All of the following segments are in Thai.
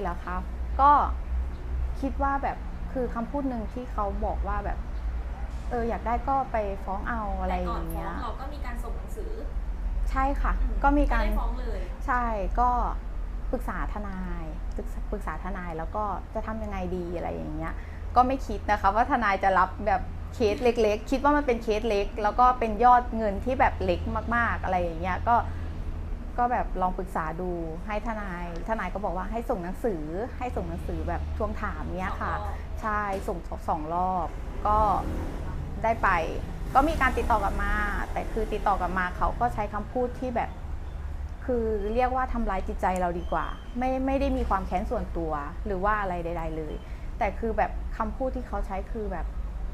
เหรอคะก็คิดว่าแบบคือคำพูดหนึ่งที่เขาบอกว่าแบบ เอออยากได้ก็ไปฟ้องเอาอะไรแต่อก่อนย่างฟ้อเงี้งยเราก็มีการส่งหนังสือใช่ค่ะ อืก็มีการ ไได้ฟ้องเลยใช่ก็ปรึกษาทนายปรึกษาปรึกษาทนายแล้วก็จะทำยังไงดีอะไรอย่างเงี้ย ก็ไม่คิดนะคะว่าทนายจะรับแบบเคสเล็ก ๆ คิดว่ามันเป็นเคสเล็ก แล้วก็เป็นยอดเงินที่แบบเล็กมาก ๆ อะไรอย่างเงี้ย ก็ ก็แบบลองปรึกษาดูให้ทนายทนายก็บอกว่าให้ส่งหนังสือ ให้ส่งหนังสือแบบทวงถามเนี้ยค่ะสองรอบใช่ส่งสองสองรอบ ก็ได้ไป ก็มีการติดต่อกลับมา แต่คือติดต่อกลับมาเขาก็ใช้คำพูดที่แบบ คือเรียกว่าทำร้ายจิตใจเราดีกว่า ไม่ไม่ได้มีความแค้นส่วนตัวหรือว่าอะไรใด ๆ เลย แต่คือแบบคำพูดที่เขาใช้คือแบบ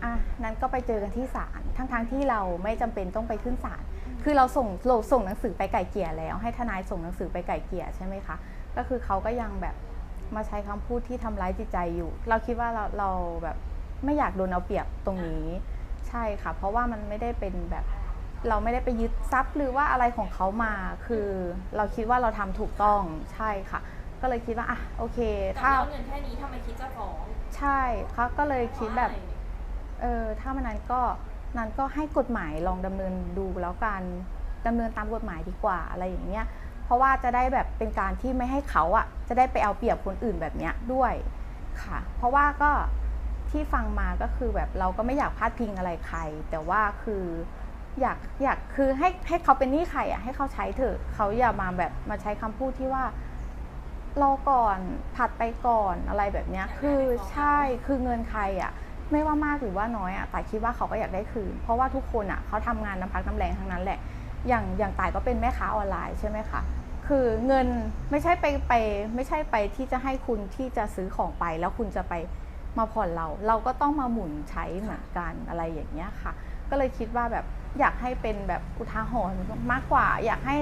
อะนั้นก็ไปเจอกันที่ศาลทั้งๆที่เราไม่จำเป็นต้องไปขึ้นศาล คือเราส่งเราส่งหนังสือไปไก่เกลี่ยแล้ว ให้ทนายส่งหนังสือไปไก่เกลี่ยใช่ไหมคะ ก็คือเขาก็ยังแบบมาใช้คำพูดที่ทำร้ายจิตใจอยู่ เราคิดว่าเราเราแบบไม่อยากโดนเอาเปรียบตรงนี้ ใช่ค่ะ เพราะว่ามันไม่ได้เป็นแบบเราไม่ได้ไปยึดทรัพย์หรือว่าอะไรของเขามา คือเราคิดว่าเราทำถูกต้องใช่ค่ะ ก็เลยคิดว่าอะโอเคกับถ้ายอดเงินแค่นี้ทำไมคิดจะฟ้อง ใช่ค่ะก็เลยคิดแบบเพราะอะไรเออถ้ามันนั้นก็ นั้นก็ให้กฎหมายลองดำเนินดูแล้วกันดำเนินตามกฎหมายดีกว่าอะไรอย่างเงี้ยเพราะว่าจะได้แบบเป็นการที่ไม่ให้เขาอะจะได้ไปเอาเปรียบคนอื่นแบบเนี้ยด้วยค่ะ เพราะว่าก็ที่ฟังมาก็คือแบบเราก็ไม่อยากพาดพิงอะไรใคร แต่ว่าคืออยากอยากคือให้ให้เขาเป็นหนี้ใครอะให้เขาใช้เถอะเขาอย่ามาแบบมาใช้คำพูดที่ว่ารอก่อนผัดไปก่อนอะไรแบบเนี้ยคือใช่คือเงินใครอะ ไม่ว่ามากหรือว่าน้อยอะแต่คิดว่าเขาก็อยากได้คืน เพราะว่าทุกคนอะเขาทำงานน้ำพักน้ำแรงทั้งนั้นแหละ อย่างอย่างต่ายก็เป็นแม่ค้าออนไลน์ใช่ไหมคะคือเงินไม่ใช่ไปไปไม่ใช่ไปที่จะให้คุณที่จะซื้อของไป แล้วคุณจะไปมาผ่อนเรา เราก็ต้องมาหมุนใช้เหมือนกันอะไรอย่างเงี้ยค่ะ ก็เลยคิดว่าแบบอยากให้เป็นแบบอุทาหรณ์มากกว่า อยากให้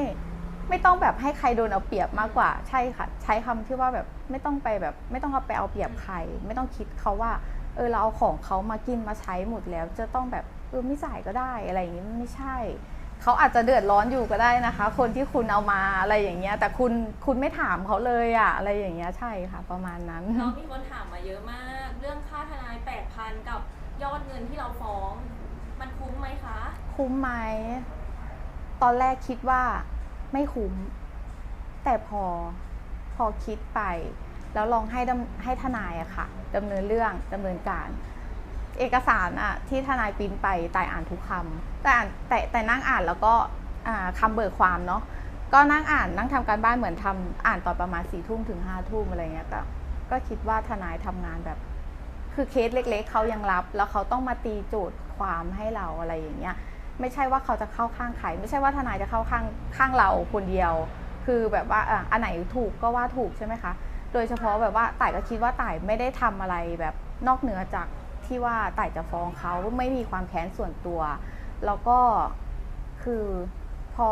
ไม่ต้องแบบให้ใครโดนเอาเปรียบมากกว่าใช่ค่ะ ใช้คำที่ว่าแบบไม่ต้องไปแบบ ไม่ต้องเอาไปเอาเปรียบใคร ไม่ต้องคิดเขาว่า เออเราเอาของเขามากินมาใช้หมดแล้ว จะต้องแบบเออไม่จ่ายก็ได้อะไรอย่างนี้มันไม่ใช่ เขาอาจจะเดือดร้อนอยู่ก็ได้นะคะ คนที่คุณเอามาอะไรอย่างเงี้ย แต่คุณคุณไม่ถามเขาเลยอะอะไรอย่างเงี้ยใช่ค่ะ ประมาณนั้น น้องมีคนถามมาเยอะมาก เรื่องค่าทนายแปดพันกับยอดเงินที่เราฟ้อง มันคุ้มไหมคะ คุ้มไหมตอนแรกคิดว่าไม่คุ้ม แต่พอพอคิดไป แล้วลองให้ให้ทนายอะค่ะดำเนินเรื่องดำเนินการ เอกสารอะที่ทนายปริ้นไปแต่อ่านทุกคำแต่อ่านแต่แต่นั่งอ่านแล้วก็อ่าคำเบิกความเนาะก็นั่งอ่านนั่งทำการบ้านเหมือนทำอ่านตอนประมาณสี่ทุ่มถึงห้าทุ่มอะไรเงี้ยแต่ก็คิดว่าทนายทำงานแบบ คือเคสเล็ก ๆเขายังรับ แล้วเขาต้องมาตีโจทย์ความให้เราอะไรอย่างเงี้ย ไม่ใช่ว่าเขาจะเข้าข้างใครไม่ใช่ว่าทนายจะเข้าข้างข้างเราคนเดียว คือแบบว่าอะอันไหนถูกก็ว่าถูกใช่ไหมคะ โดยเฉพาะแบบว่าต่ายก็คิดว่าต่ายไม่ได้ทำอะไรแบบนอกเหนือจากที่ว่าต่ายจะฟ้องเขาไม่มีความแค้นส่วนตัว แล้วก็คือพอ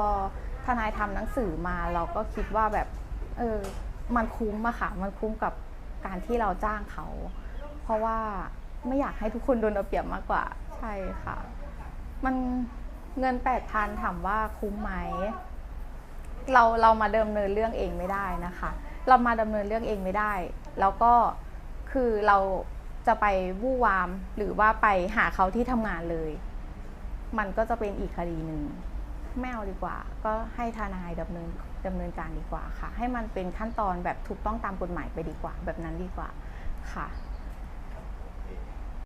ทนายทำหนังสือมาเราก็คิดว่าแบบเออมันคุ้มอะค่ะ มันคุ้มกับการที่เราจ้างเขา เพราะว่าไม่อยากให้ทุกคนโดนเอาเปรียบมากกว่า ใช่ค่ะ มันเงินแปดพันถามว่าคุ้มไหม เราเรามาเดำเนินเรื่องเองไม่ได้นะคะ เรามาดำเนินเรื่องเองไม่ได้ แล้วก็คือเราจะไปวู่วามหรือว่าไปหาเขาที่ทำงานเลย มันก็จะเป็นอีกคดีหนึ่งไม่เอาดีกว่า ก็ให้ทนายดำเนินดำเนินการดีกว่าค่ะ ให้มันเป็นขั้นตอนแบบถูกต้องตามกฎหมายไปดีกว่า แบบนั้นดีกว่าค่ะ